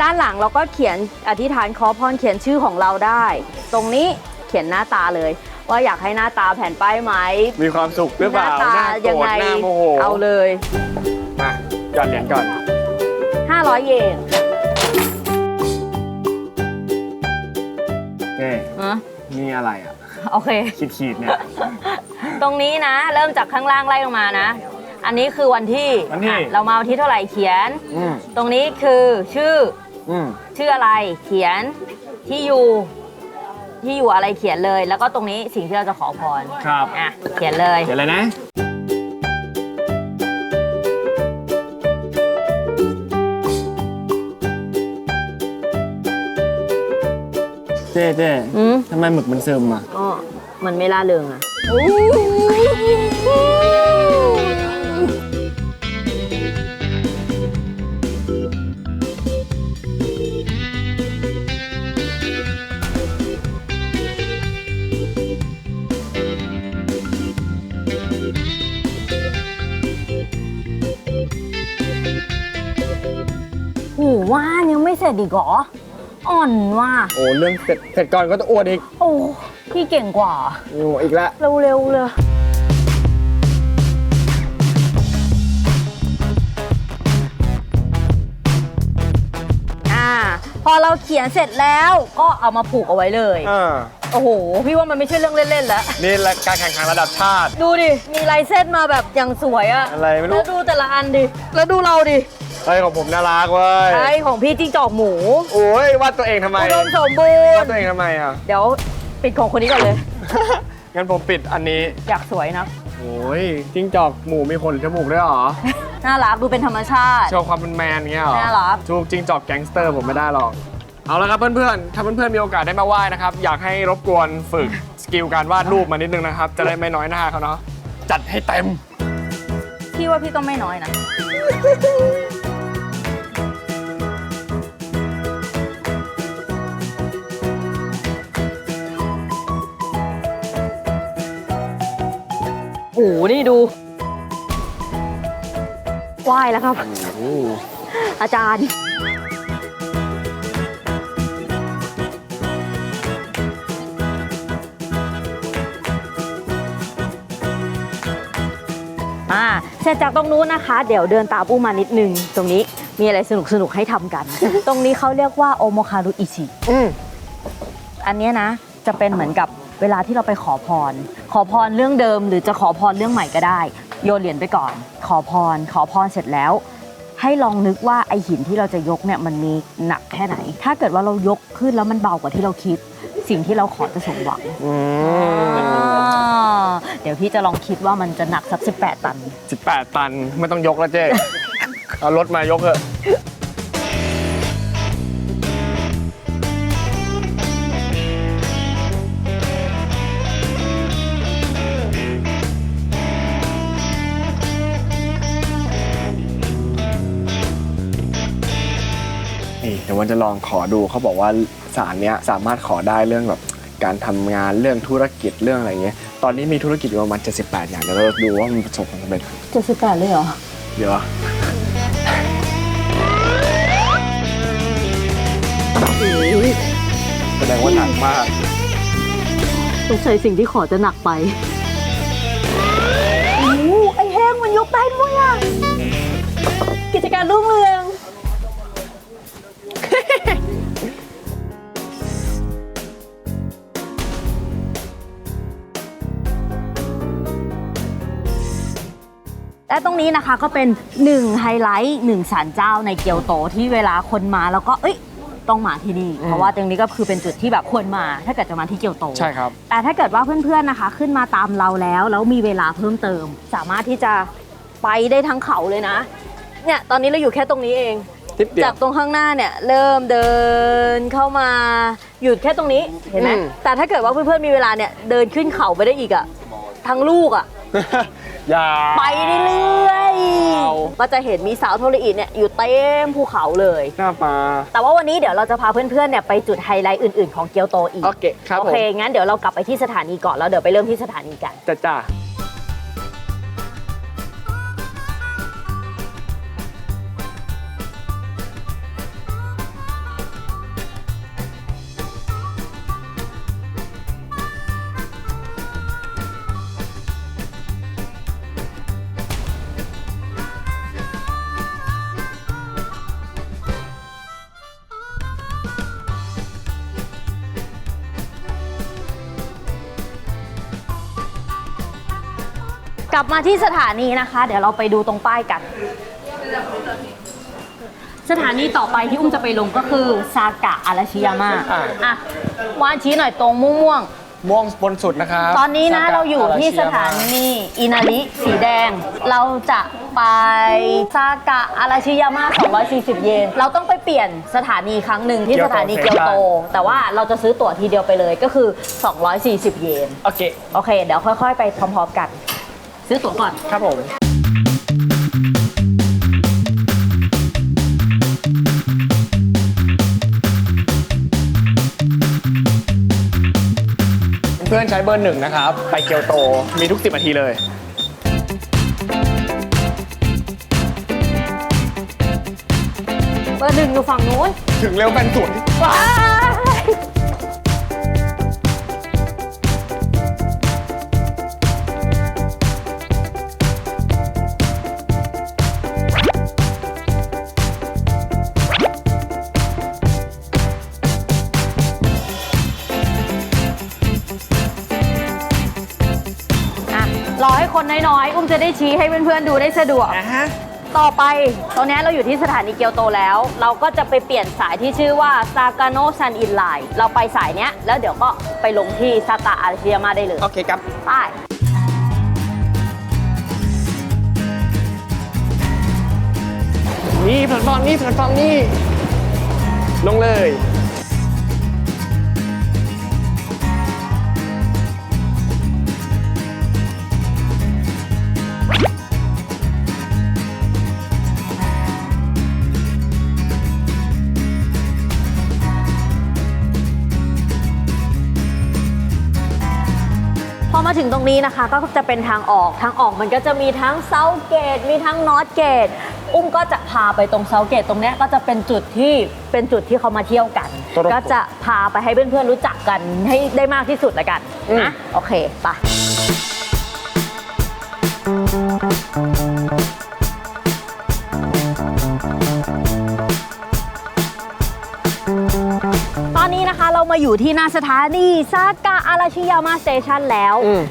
ด้านหลังเราก็เขียนอธิษฐานขอพรเขียนชื่อของเราได้ ตรงนี้เขียนหน้าตาเลย ว่าอยากให้หน้าตาแผ่นป้ายไหมมีความสุขหรือเปหน้าล่าตาหน้าโกรยังธไงหน้าโมโหเอาเลยมาหย่อนเหรียญก่อน 500 เยนนี่อะนี่อะไรอะ โอเคขีดขีดๆเนี่ย ตรงนี้นะ เริ่มจากข้างล่างไล่ลงมานะ อันนี้คือวันที่วันที่ อะเรามาวันที่เท่าไหร่เขียน อืมตรงนี้คือชื่ออืมชื่ออะไรเขียนที่อยู่ที่อยู่อะไรเขียนเลย แล้วก็ตรงนี้สิ่งที่เราจะขอพรครับอะเขียนเลย เขียนเลยนะ เจ๊เจ๊อืม ทำไมหมึกมันซึมอะ ก็มันไม่ล่าเริงอะ ร็จอีกเหรอ อ่อนว่ะ โอ้เรื่องเสร็จเสร็จก่อนก็จะอวดอีกโอ้พี่เก่งกว่า โอ้อีกแล้วเร็วๆเลยอ่า พอเราเขียนเสร็จแล้วก็เอามาผูกเอาไว้เลย อ่าโอ้โห พี่ว่ามันไม่ใช่เรื่องเล่นๆแล้ว นี่แหละการแข่งขันระดับชาติ ดูดิ มีลายเส้นมาแบบอย่างสวยอะอะไรไม่รู้ แล้วดูแต่ละอันดิ แล้วดูเราดิ เฮ้ยของผมน่ารักเว้ยไอของพี่จิ้งจอกหมูโอ้ยวาดตัวเองทำไมอุดมสมบูวาดรณ์ ตัวเองทำไมอะ เดี๋ยวปิดของคนนี้ก่อนเลย งั้นผมปิดอันนี้ อยากสวยนะ โอ้ยจิ้งจอกหมูมีขนจมูกด้วยเหรอ น่ารักดูเป็นธรรมชาติ โชว์ความเป็นแมนเงี้ยเหรอน่ารักทูกจิ้งจอกแก๊งสเตอร์ผมไม่ได้หรอก เอาละครับเพื่อนๆ ถ้าเพื่อนๆมีโอกาสได้มาไหว้นะครับ อยากให้รบกวนฝึกสกิลการวาดรูปมานิดนึงนะครับ จะได้ไม่น้อยหน้าเขาเนาะ จัดให้เต็ม พี่ว่าพี่ก็ไม่น้อยนะ โอ้โหนี่ดูไหว้แล้วครับ อาจารย์ อ่า เสร็จจากตรงนู้นนะคะ เดี๋ยวเดินตามอุ้มมานิดนึง ตรงนี้มีอะไรสนุกสนุกๆให้ทำกัน ตรงนี้เขาเรียกว่าโอโมคารุอิชิอืมอันเนี้ยนะ จะเป็นเหมือนกับเวลาที่เราไปขอพร ขอพรเรื่องเดิม หรือจะขอพรเรื่องใหม่ก็ได้ โยนเหรียญไปก่อน ขอพร ขอพรเสร็จแล้ว ให้ลองนึกว่าไอหินที่เราจะยกเนี่ยมันมีหนักแค่ไหน ถ้าเกิดว่าเรายกขึ้นแล้วมันเบากว่าที่เราคิด สิ่งที่เราขอจะสมหวังอืมอ่าเดี๋ยวพี่จะลองคิดว่ามันจะหนักสัก 18 ตัน สิบแปดตันไม่ต้องยกแล้วเจ๊ เอารถมายกเถอะ นี่เดี๋ยววันจะลองขอดูเขาบอกว่าสารเนี้ยสามารถขอได้เรื่องแบบการทำงานเรื่องธุรกิจเรื่องอะไรเงี้ย ตอนนี้มีธุรกิจอยู่ประมาณ 78 อย่างเดี๋ยวเราดูว่ามันประสบความสำเร็จ78 เลยเหรอ เดี๋ยวแสดงว่าหนักมากสงสัยสิ่งที่ขอจะหนักไปโอ้โหไอแห้งมันยกได้ด้วยอะ กิจการรุ่งเรือง และตรงนี้นะคะก็เป็น1ไฮไลท์1ศาลเจ้าในเกียวโตที่เวลาคนมาแล้วก็เอ้ยต้องมาที่นี่ เพราะว่าตรงนี้ก็คือเป็นจุดที่แบบควรมา ถ้าเกิดจะมาที่เกียวโต ใช่ครับ แต่ถ้าเกิดว่าเพื่อนๆนะคะ ขึ้นมาตามเราแล้วแล้วมีเวลาเพิ่มเติม สามารถที่จะไปได้ทั้งเขาเลยนะ เนี่ยตอนนี้เราอยู่แค่ตรงนี้เอง ทิปเดียจาว กตรงข้างหน้าเนี่ยเริ่มเดินเข้ามาหยุดแค่ตรงนี้เห็นไหมอืม แต่ถ้าเกิดว่าเพื่อนๆมีเวลาเนี่ยเดินขึ้นเขาไปได้อีกอะทั้งลูกอะ อย่า ไปเรื่อยเอา ๆก็จะเห็นมีสาวโทรอีเนี่ยอยู่เต็มภูเขาเลย หน้าปลา แต่ว่าวันนี้เดี๋ยวเราจะพาเพื่อนๆเนี่ยไปจุดไฮไลท์อื่นๆของเกียวโตอีกโอเคครับโอผมเคงั้นเดี๋ยวเรากลับไปที่สถานีก่อนแล้วเดี๋ยวไปเริ่มที่สถานีกัน จ้าจ้า กลับมาที่สถานีนะคะ เดี๋ยวเราไปดูตรงป้ายกัน สถานีต่อไปที่อุ้มจะไปลงก็คือซากะอาราชิยาม่าอ่า อะวานชี้หน่อยตรงม่วงม่วงบนสุดนะครับๆตอนนี้นะซกเราอยู่ที่สถาอรชิยมนีอินาริสีแดง เราจะไปซากะอาราชิยาม่า240 เยน เราต้องไปเปลี่ยนสถานีครั้งหนึ่งที่สถานีเกียวโต แต่ว่าเราจะซื้อตั๋วทีเดียวไปเลยก็คือ 240 เยน โอเค โอเค เดี๋ยวค่อยๆ ไปพร้อมๆกัน ซื้อตั๋วก่อน ครับผม เพื่อนใช้เบอร์หนึ่งนะครับ ไปเกียวโต มีทุก 10นาทีเลย เบอร์หนึ่งอยู่ฝั่งนู้น ถึงเร็วแฟนสวย ว้า นน้อยๆ อุ้มจะได้ชี้ให้เพื่อนๆดูได้สะดวกอะฮะ ต่อไป ตอนนี้เราอยู่ที่สถานีเกียวโตแล้ว เราก็จะไปเปลี่ยนสายที่ชื่อว่าซากาโนซันอินไลน์เราไปสายเนี้ย แล้วเดี๋ยวก็ไปลงที่ซากะอาราชิยามาได้เลยโอเคครับ ไป นี่แพลตฟอร์มนี่แพลตฟอร์มนี่ลงเลย มาถึงตรงนี้นะคะก็จะเป็นทางออกทางออกมันก็จะมีทั้งเซาเกต มีทั้งนอตเกต อุ้มก็จะพาไปตรงเซาเกตตรงเนี้ยก็จะเป็นจุดที่เป็นจุดที่เขามาเที่ยวกันครับก็จะพาไปให้เพื่อนๆรู้จักกันให้ได้มากที่สุดละกันอืมนะโอเคไป ตอนนี้นะคะเรามาอยู่ที่หน้าสถานีซากะอาราชิยามาสเตชันแล้ว อืม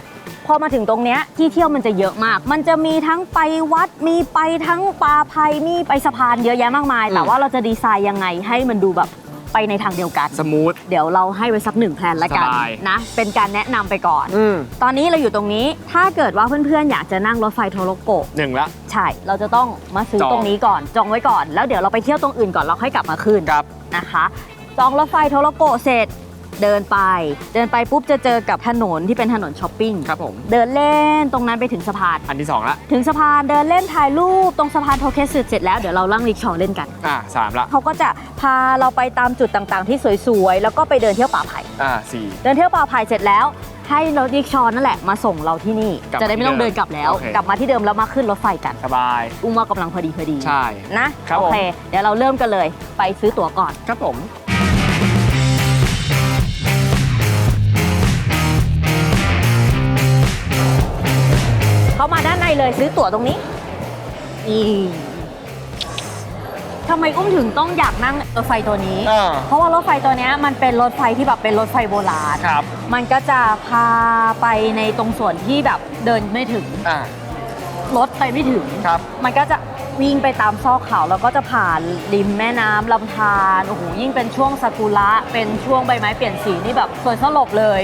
พอมาถึงตรงเนี้ยที่เที่ยวมันจะเยอะมาก มันจะมีทั้งไปวัด มีไปทั้งปลาภัย มีไปสะพานเยอะแยะมากมายอืมแต่ว่าเราจะดีไซน์ยังไงให้มันดูแบบไปในทางเดียวกัน สมูท เดี๋ยวเราให้ไว้สักหนึ่งแพลนละกันสบาย นะ เป็นการแนะนำไปก่อน อืมตอนนี้เราอยู่ตรงนี้ ถ้าเกิดว่าเพื่อนๆ อยากจะนั่งรถไฟโทโรโกะ หนึ่งละ ใช่ เราจะต้องมาซื้อจอง ตรงนี้ก่อน จองไว้ก่อน แล้วเดี๋ยวเราไปเที่ยวตรงอื่นก่อน เราค่อยกลับมาคืนครับ นะคะ จองรถไฟโทโรโกะเสร็จเดินไป เดินไปปุ๊บจะเจอกับถนนที่เป็นถนนช้อปปิ้งครับผม เดินเล่นตรงนั้นไปถึงสะพาน อันที่สองละ ถึงสะพานเดินเล่นถ่ายรูปตรงสะพานโทเคสึเสร็จแล้วเดี๋ยวเราล่างริกชอเล่นกัน อ่าสามละ เขาก็จะพาเราไปตามจุดต่างๆ ที่สวยๆ แล้วก็ไปเดินเที่ยวป่าไผ่ อ่าสี่ เดินเที่ยวป่าไผ่เสร็จแล้ว ให้รถริกชอนั่นแหละมาส่งเราที่นี่ กลับมาจะได้ไม่ต้องที่เดิมเดินกลับแล้ว โอเค กลับมาที่เดิมแล้วมาขึ้นรถไฟกัน สบาย อุ้มว่ากำลังพอดีพอดีใช่ นะครับโอเค เดี๋ยวเราเริ่มกันเลยไปซื้อตั๋วก่อน ครับผม เข้ามาด้านในเลยซื้อตั๋วตรงนี้นี่ทำไมอุ้มถึงต้องอยากนั่งรถไฟตัวนี้ อ่าเพราะว่ารถไฟตัวเนี้ยมันเป็นรถไฟที่แบบเป็นรถไฟโบราณครับ มันก็จะพาไปในตรงส่วนที่แบบเดินไม่ถึง อ่า รถไปไม่ถึง ครับ มันก็จะวิ่งไปตามซอกเขาแล้วก็จะผ่านริมแม่น้ำลำธารโอ้โหยิ่งเป็นช่วงซากุระเป็นช่วงใบไม้เปลี่ยนสีนี่แบบสวยสลบเลย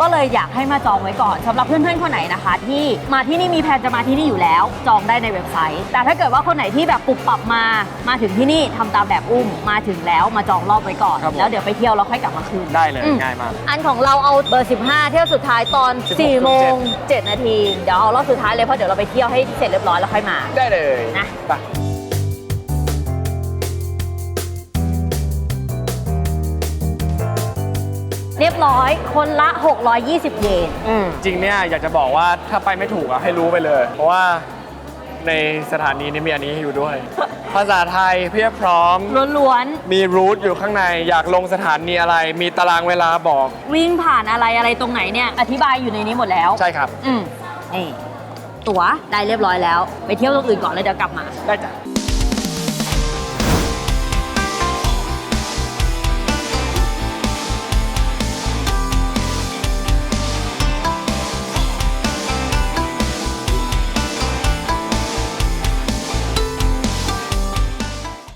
ก็เลยอยากให้มาจองไว้ก่อนสำหรับเพื่อนๆคนไหนนะคะ ที่มาที่นี่มีแผนจะมาที่นี่อยู่แล้ว จองได้ในเว็บไซต์ แต่ถ้าเกิดว่าคนไหนที่แบบปรับปรับมามาถึงที่นี่ทำตามแบบอุ้มมาถึงแล้วมาจองรอบไว้ก่อน ครับผม แล้วเดี๋ยวไปเที่ยวแล้วค่อยกลับมาคืน ได้เลยอืม ง่ายมาก อันของเราเอาเบอร์ 15 เที่ยวสุดท้ายตอน4โมง7นาที เดี๋ยวเอารอบสุดท้ายเลยเพราะเดี๋ยวเราไปเที่ยวให้เสร็จเรียบร้อยแล้วค่อยมา ได้เลยนะ ไป รียบร้อยคนละ 620 เยน อืมจริงเนี่ยอยากจะบอกว่าถ้าไปไม่ถูกอะให้รู้ไปเลย เพราะว่าในสถานีนี้มีอันนี้ให้อยู่ด้วย ภาษาไทยเพียบพร้อม ล้วนมีรูทอยู่ข้างในอยากลงสถานีอะไร มีตารางเวลาบอก ๆ วิ่งผ่านอะไรอะไรตรงไหนเนี่ย อธิบายอยู่ในนี้หมดแล้ว ใช่ครับ อืมนี่ตั๋วได้เรียบร้อยแล้ว ไปเที่ยวตรงอื่นก่อนแล้วเดี๋ยวกลับมา ได้จ้ะ